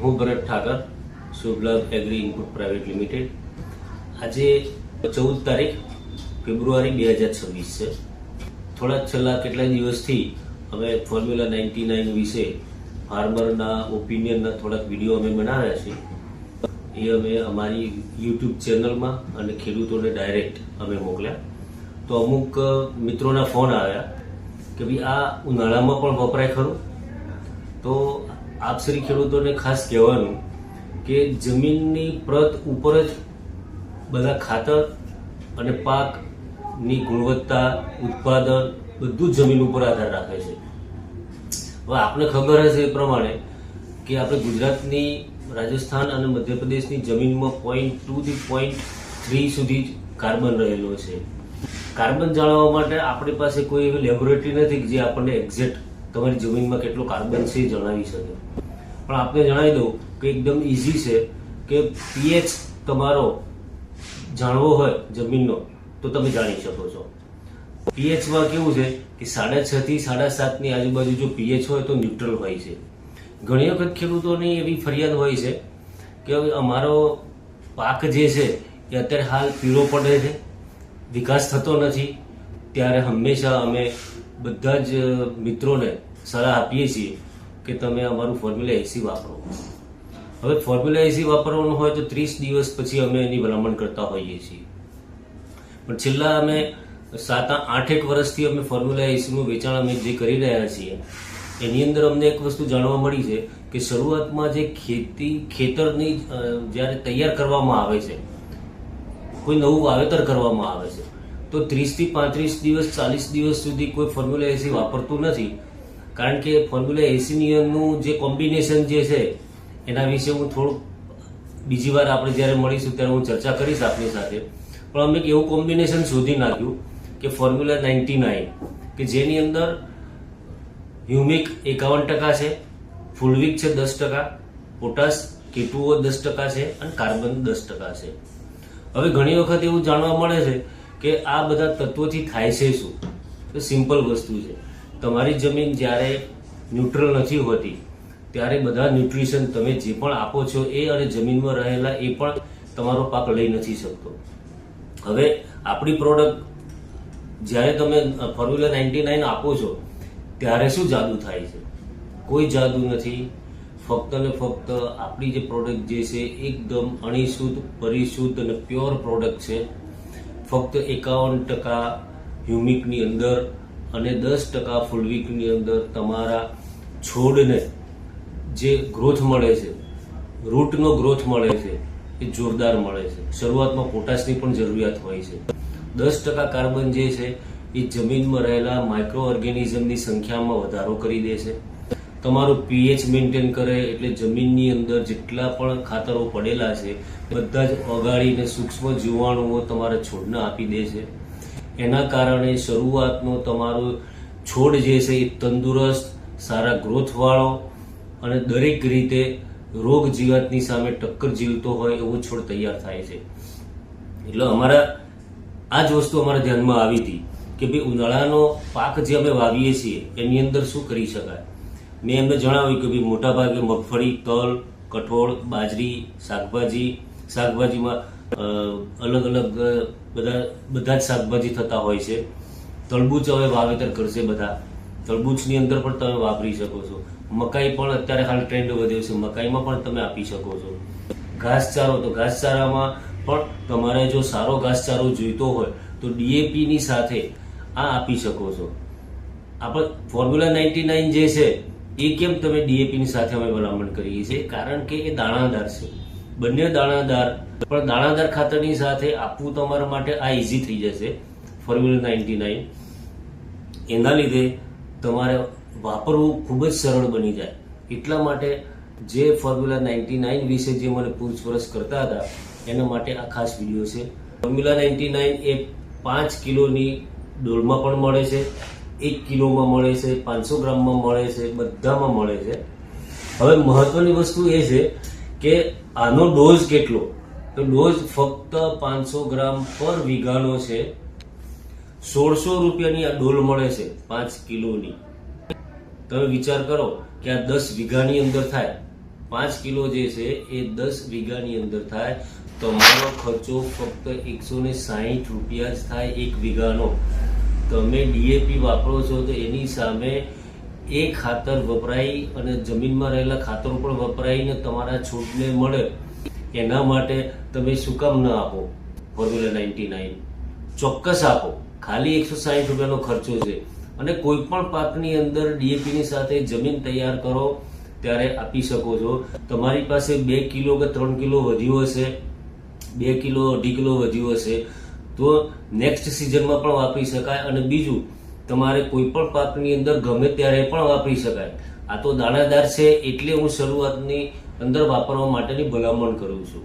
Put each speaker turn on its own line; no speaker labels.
હું Bharat Thakkar Shubhlabh agri input private limited. આજે ચૌદ તારીખ, ફેબ્રુઆરી બે હજાર છવ્વીસ છે. થોડા છેલ્લા કેટલાય દિવસથી અમે ફોર્મ્યુલા નાઇન્ટી નાઇન વિશે ફાર્મરના ઓપિનિયનના થોડાક વીડિયો અમે બનાવ્યા છે. એ અમે અમારી યુટ્યુબ ચેનલમાં અને ખેડૂતોને ડાયરેક્ટ અમે મોકલ્યા. તો અમુક મિત્રોના ફોન આવ્યા કે ભાઈ આ ઉનાળામાં પણ વપરાય ખરું? તો આપ શ્રી ખેડૂતોને ખાસ કહેવાનું કે જમીનની પ્રત ઉપર જ બધા ખાતર અને પાકની ગુણવત્તા, ઉત્પાદન બધું જ જમીન ઉપર આધાર રાખે છે. હવે આપને ખબર હશે એ પ્રમાણે કે આપણે ગુજરાતની, રાજસ્થાન અને મધ્યપ્રદેશની જમીનમાં પોઈન્ટ ટુ થી પોઈન્ટ થ્રી સુધી જ કાર્બન રહેલો છે. કાર્બન જાળવવા માટે આપણી પાસે કોઈ એવી લેબોરેટરી નથી જે આપણને એક્ઝેક્ટ તમારી જમીનમાં કેટલો કાર્બન છે જણાવી શકે. પણ આપને જણાવી દઉં કે એકદમ ઇઝી છે કે પીએચ તમારો જાણવો હોય જમીનનો, તો તમે જાણી શકો છો. પીએચમાં કેવું છે કે સાડા છ થી સાડા સાતની આજુબાજુ જો પીએચ હોય તો ન્યુટ્રલ હોય છે. ઘણી વખત ખેડૂતોની એવી ફરિયાદ હોય છે કે અમારો પાક જે છે એ અત્યારે હાલ પીળો પડે છે, વિકાસ થતો નથી. ત્યારે હંમેશા અમે બધા જ મિત્રોને સલાહ આપીએ છીએ કે તમે અમારું ફોર્મ્યુલા એસી વાપરો. હવે ફોર્મ્યુલા એસી વાપરવાનું હોય તો ત્રીસ દિવસ પછી અમે એની ભલામણ કરતા હોઈએ છીએ. પણ છેલ્લા અમે સાત આઠેક વર્ષથી અમે ફોર્મ્યુલા એસીનું વેચાણ અમે જે કરી રહ્યા છીએ, એની અંદર અમને એક વસ્તુ જાણવા મળી છે કે શરૂઆતમાં જે ખેતી ખેતરની જ્યારે તૈયાર કરવામાં આવે છે, કોઈ નવું વાવેતર કરવામાં આવે છે, તો ત્રીસથી પાંત્રીસ દિવસ, ચાલીસ દિવસ સુધી કોઈ ફોર્મ્યુલા એસી વાપરતું નથી. કારણ કે ફોર્મ્યુલા એસીનું જે કોમ્બિનેશન જે છે, એના વિશે હું થોડુંક બીજી વાર આપણે જ્યારે મળીશું ત્યારે હું ચર્ચા કરીશ આપની સાથે. પણ અમે એવું કોમ્બિનેશન શોધી નાખ્યું કે ફોર્મ્યુલા નાઇન્ટી નાઇન, કે જેની અંદર હ્યુમિક એકાવન ટકા છે, ફૂલવિક છે દસ ટકા, પોટાશ કેટુઓ દસ ટકા છે, અને કાર્બન દસ ટકા છે. હવે ઘણી વખત એવું જાણવા મળે છે કે આ બધા તત્વોથી થાય છે શું? સિમ્પલ વસ્તુ છે. તમારી જમીન જ્યારે ન્યુટ્રલ નથી હોતી, ત્યારે બધા ન્યુટ્રિશન તમે જે પણ આપો છો એ અને જમીનમાં રહેલા એ પણ તમારો પાક લઈ નથી શકતો. હવે આપણી પ્રોડક્ટ જ્યારે તમે ફોર્મ્યુલા નાઇન્ટી નાઇન આપો છો, ત્યારે શું જાદુ થાય છે? કોઈ જાદુ નથી. ફક્ત ને ફક્ત આપણી જે પ્રોડક્ટ જે છે, એકદમ અણિશુદ્ધ, પરિશુદ્ધ અને પ્યોર પ્રોડક્ટ છે. ફક્ત એકાવન ટકા હ્યુમિકની અંદર અને દસ ટકા ફૂલવિકની અંદર તમારા છોડને જે ગ્રોથ મળે છે રૂટનો ગ્રોથ મળે છે, એ જોરદાર મળે છે. શરૂઆતમાં પોટાશની પણ જરૂરિયાત હોય છે. દસ ટકા કાર્બન જે છે, એ જમીનમાં રહેલા માઇક્રો ઓર્ગેનિઝમની સંખ્યામાં વધારો કરી દે છે. તમારું પીએચ મેન્ટેન કરે એટલે જમીનની અંદર જેટલા પણ ખાતરો પડેલા છે, બધા જ ઓગાળીને સૂક્ષ્મ જીવાણુઓ તમારા છોડને આપી દે છે. એના કારણે શરૂઆતનો તમારો છોડ જે છે એ તંદુરસ્ત, સારા ગ્રોથવાળો અને દરેક રીતે રોગ જીવાતની સામે ટક્કર જીવતો હોય એવો છોડ તૈયાર થાય છે. એટલે અમારા, આ જ વસ્તુ અમારા ધ્યાનમાં આવી હતી કે ભાઈ ઉનાળાનો પાક જે અમે વાવીએ છીએ, એની અંદર શું કરી શકાય? મેં એમને જણાવ્યું કે ભાઈ મોટાભાગે મગફળી, તલ, કઠોળ, બાજરી, શાકભાજી, શાકભાજીમાં અલગ અલગ બધા બધા જ શાકભાજી થતા હોય છે. તરબૂચ હવે વાવેતર કરશે બધા. તરબૂચની અંદર પણ તમે વાપરી શકો છો. મકાઈ પણ અત્યારે હાલ ટ્રેન્ડ વધ્યો છે. મકાઈમાં પણ તમે આપી શકો છો. ઘાસચારો, તો ઘાસચારામાં પણ તમારે જો સારો ઘાસચારો જોઈતો હોય, તો ડીએપીની સાથે આ આપી શકો છો. આપણે ફોર્મ્યુલા નાઇન્ટી નાઇન જે છે, એ કેમ તમે ડીએપીની સાથે અમે ભલામણ કરીએ છીએ? કારણ કે એ દાણાદાર છે. બંને દાણાદાર પણ દાણાદાર ખાતરની સાથે આપવું તમારા માટે આ ઇઝી થઈ જશે. ફોર્મ્યુલા નાઇન્ટી નાઇન એના લીધે તમારે વાપરવું ખૂબ જ સરળ બની જાય. એટલા માટે જે ફોર્મ્યુલા નાઇન્ટી નાઇન વિશે જે મને પૂછપરછ કરતા હતા, એના માટે આ ખાસ વીડિયો છે. ફોર્મ્યુલા નાઇન્ટી નાઇન એ પાંચ કિલોની ડોલમાં પણ મળે છે, એક કિલોમાં મળે છે, પાંચસો ગ્રામમાં મળે છે, બધામાં મળે છે. હવે મહત્વની વસ્તુ એ છે કે આનો ડોઝ કેટલો? તો ડોઝ ફક્ત પાંચસો ગ્રામ પર વીઘાનો છે. સોળસો રૂપિયાની આ ડોલ મળે છે પાંચ કિલોની. તમે વિચાર કરો કે આ દસ વીઘાની અંદર થાય. પાંચ કિલો જે છે એ દસ વીઘાની અંદર થાય. તમારો ખર્ચો ફક્ત એકસો ને સાહીઠ રૂપિયા જ થાય એક વીઘાનો. તમે ડીએપી વાપરો છો તો એની સામે એ ખાતર વપરાય અને જમીનમાં રહેલા ખાતરો પણ વપરાઈને તમારા છોડને મળે. એના માટે તમે શું કામ ન આપો? ફોર્મ્યુલા નાઇન્ટી નાઇન ચોક્કસ આપો. ખાલી એકસો સાહીઠ રૂપિયાનો ખર્ચો છે. અને કોઈ પણ પાકની અંદર ડીએપીની સાથે જમીન તૈયાર કરો, ત્યારે આપી શકો છો. તમારી પાસે બે કિલો કે ત્રણ કિલો વધ્યું હશે, બે કિલો, અઢી કિલો વધ્યું હશે, તો નેક્સ્ટ સિઝનમાં પણ વાપરી શકાય. અને બીજું, તમારે કોઈ પણ પાકની અંદર ગમે ત્યારે પણ વાપરી શકાય. આ તો દાણાદાર છે, એટલે હું શરૂઆતની અંદર વાપરવા માટેની ભલામણ કરું છું.